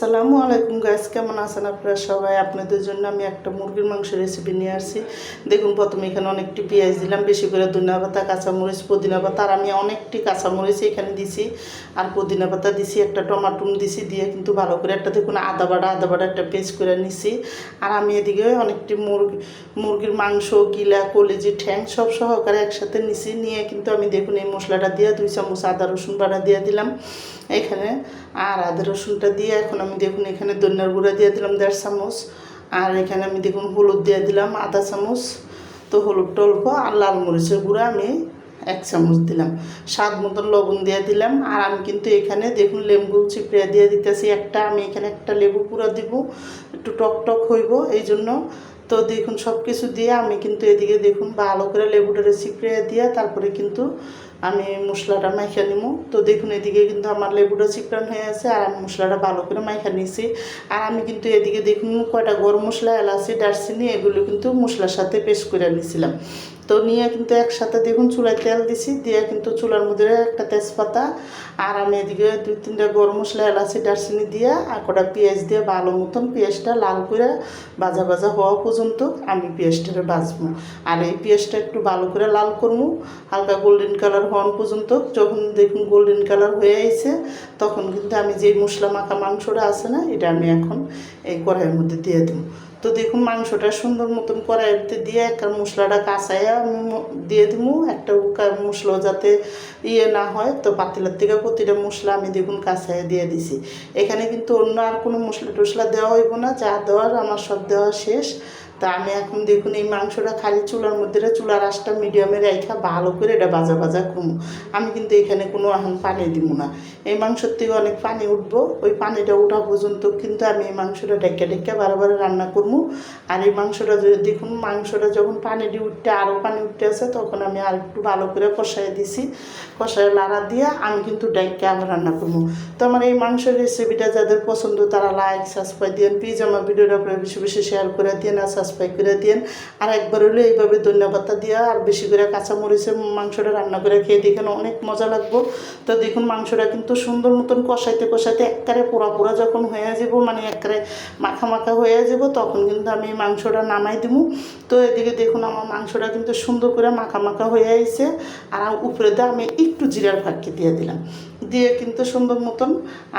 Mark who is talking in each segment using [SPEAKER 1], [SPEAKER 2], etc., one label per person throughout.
[SPEAKER 1] সালামু আলাইকুম গাইস কেমন আছেন আপনারা সবাই? আপনাদের জন্য আমি একটা মুরগির মাংস রেসিপি নিয়ে আসছি। দেখুন, প্রথমে এখানে অনেকটি পেঁয়াজ দিলাম, বেশি করে ধনিয়া পাতা, কাঁচামরিচ, পুদিনা পাতা, আর আমি অনেকটি কাঁচামরিচ এখানে দিছি। আর পুদিনা পাতা দিছি, একটা টমাটুম দিছি দিয়ে কিন্তু ভালো করে একটা দেখুন আদা বাটা আদা বাটা একটা পেস্ট করে নিছি। আর আমি এদিকে অনেকটি মুরগি, মুরগির মাংস, গিলা কলেজি ঠ্যাং সব সহকারে একসাথে নিছি। নিয়ে কিন্তু আমি দেখুন এই মশলাটা দিয়ে দুই চামচ আদা রসুন বাটা দিয়ে দিলাম। এখানে আর আদা রসুনটা দিয়ে এখন আমি দেখুন এখানে ধনিয়ার গুঁড়া দিয়ে দিলাম দেড় চামচ, আর এখানে আমি দেখুন হলুদ দিয়ে দিলাম আধা চামচ। তো হলুদটা অল্প আর লাল মরিচের গুঁড়া আমি এক চামচ দিলাম। স্বাদ মতন লবণ দিয়ে দিলাম। আর আমি কিন্তু এখানে দেখুন লেবু চিপড়ে দিয়ে দিতেছি একটা, আমি এখানে একটা লেবু পুরো দিব, একটু টক টক হইব এই জন্য তো দেখুন সব কিছু দিয়ে আমি কিন্তু এদিকে দেখুন ভালো করে লেবুটারে চিপড়ে দিয়ে তারপরে কিন্তু আমি মশলাটা মাইখা নিব তো দেখুন, এদিকে কিন্তু আমার লেবুটা চিপড়ান হয়ে আছে আর আমি মশলাটা ভালো করে মাইখা নিয়েছি আর আমি কিন্তু এদিকে দেখুন, কয়টা গরম মশলা, এলাচি, দারচিনি, এগুলো কিন্তু মশলার সাথে পেস্ট করে নিয়েছিলাম তো নিয়ে কিন্তু একসাথে দেখুন, চুলায় তেল দিছি, দিয়ে কিন্তু চুলার মধ্যে একটা তেজপাতা আর আমি এদিকে দুই তিনটা গরম মশলা, এলাচি, দারচিনি দিয়ে আর কটা পেঁয়াজ দিয়ে ভালো মতন পেঁয়াজটা লাল করে ভাজা ভাজা হওয়া পর্যন্ত আমি পেঁয়াজটারে ভাজবো। আর এই পেঁয়াজটা একটু ভালো করে লাল করব, হালকা গোল্ডেন কালার হওয়ান পর্যন্ত, যখন দেখুন গোল্ডেন কালার হয়ে আইছে, তখন কিন্তু আমি যেই মশলা মাখা মাংসটা আছে না, এটা আমি এখন এই কড়াইয়ের মধ্যে দিয়ে দেবো। তো দেখুন মাংসটা সুন্দর মতন কড়াইতে দিয়ে একটা মশলাটা কাঁচাইয়া আমি দিয়ে দিব। একটা মশলা যাতে ইয়ে না হয়, তো পাতিলার থেকে প্রতিটা মশলা আমি দেখুন কাঁচাইয়া দিয়ে দিছি। এখানে কিন্তু অন্য আর কোনো মশলা টশলা দেওয়া হইব না, যা দেওয়ার আমার সব দেওয়া শেষ। তা আমি এখন দেখুন এই মাংসটা খালি চুলার মধ্যে চুলার আঁচটা মিডিয়ামে রেখা ভালো করে এটা বাজা ভাজা করব আমি কিন্তু এখানে কোনো এখন পানি দিব না। এই মাংসর থেকে অনেক পানি উঠবো, ওই পানিটা ওঠা পর্যন্ত কিন্তু আমি এই মাংসটা ডেকে ডেকে বারবার রান্না করব আর এই মাংসটা যদি দেখুন মাংসটা যখন পানি দিয়ে উঠতে আরও পানি উঠতে আছে, তখন আমি আর একটু ভালো করে কষাই দিছি। কষায় লাড়া দিয়ে আমি কিন্তু ডেকে আবার রান্না করব তো আমার এই মাংসের রেসিপিটা যাদের পছন্দ তারা লাইক সাবস্ক্রাইব দিন প্লিজ আমার ভিডিওটা বেশি বেশি শেয়ার করে দিয়ে আর সাবস্ক্রাইব করে দিন আর একবার হলে এইভাবে ধন্যবাদটা দিয়া আর বেশি করে কাঁচামরিচের মাংসটা রান্না করে খেয়ে দেখেন অনেক মজা লাগবো। তো দেখুন মাংসটা কিন্তু সুন্দর মতন কষাইতে কষাইতে একবারে পোড়া পোড়া যখন হয়ে যাব মানে একবারে মাখা মাখা হয়ে যাব তখন কিন্তু আমি মাংসটা নামাই দিব তো এদিকে দেখুন আমার মাংসটা কিন্তু সুন্দর করে মাখা মাখা হয়ে আইছে। আর উপরে দিয়ে আমি একটু জিরার ফাঁকি দিয়ে দিলাম। দিয়ে কিন্তু সুন্দর মতন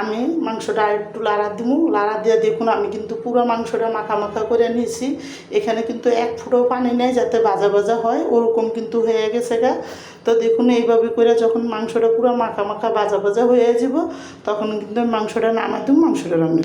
[SPEAKER 1] আমি মাংসটা একটু লাড়া দিব লাড়া দিয়ে দেখুন আমি কিন্তু পুরো মাংসটা মাখা মাখা করে নিয়েছি এখানে কিন্তু এক ফুটো পানি নেই যাতে বাজা বাজা হয়, ওরকম কিন্তু হয়ে গেছে গা। তো দেখুন, এইভাবে করে যখন মাংসটা পুরো মাখা মাখা বাজা বাজা হয়ে যাব তখন কিন্তু মাংসটা নামাই দিব, মাংসটা রান্না